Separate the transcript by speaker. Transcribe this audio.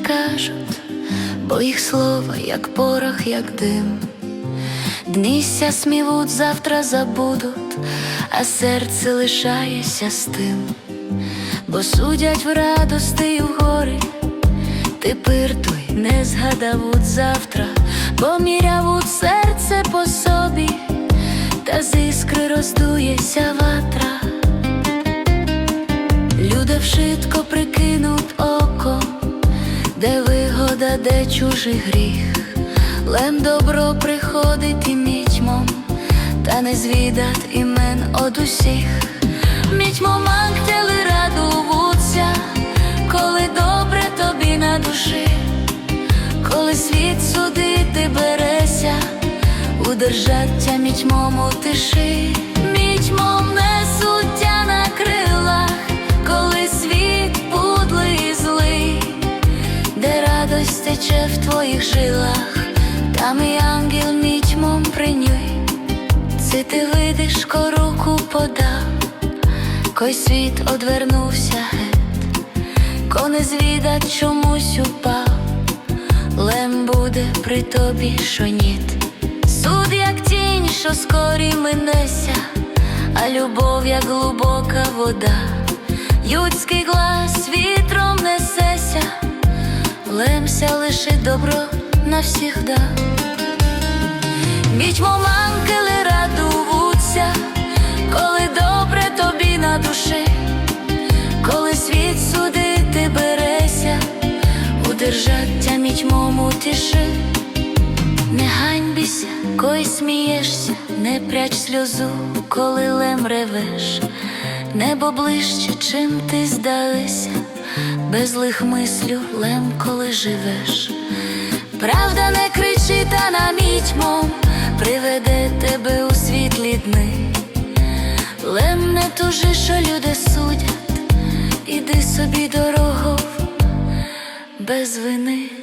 Speaker 1: кажуть, бо їх слово, як порох, як дим. Днися смівуть, завтра забудуть, а серце лишається з тим, бо судять в радости й в горі, ти пиртуй, не згадавуть завтра, бо мірявуть серце по собі, та з іскри роздується Вшитко прикинуть око, де вигода, де чужий гріх, лем добро приходить і мітьмом, та не звідать імен од усіх. Мітьмом ангели радувуться, коли добре тобі на душі, коли світ судити береся, у тиші, мітьмом тече в твоїх жилах, там і ангел мітьмом принюй, це ти видиш, ко руку подав, кой світ одвернувся геть, ко не звідать чомусь упав, лем буде при тобі, що ніт. Суд, як тінь, що скорі минеся, а любов, як глибока вода, людський глас лемся лише добро навсігда. Вічмом ангели радуються, коли добре тобі на душі, коли світ судити береся, удержаття мітьмом у тиші. Не ганьбіся, кой смієшся, не пряч сльозу, коли лем ревеш, небо ближче, чим ти здалися, без лих мислю лем, коли живеш. Правда не кричи, та намітьмом приведе тебе у світлі дни. Лем не тужи, що люди судять, іди собі дорогу без вини.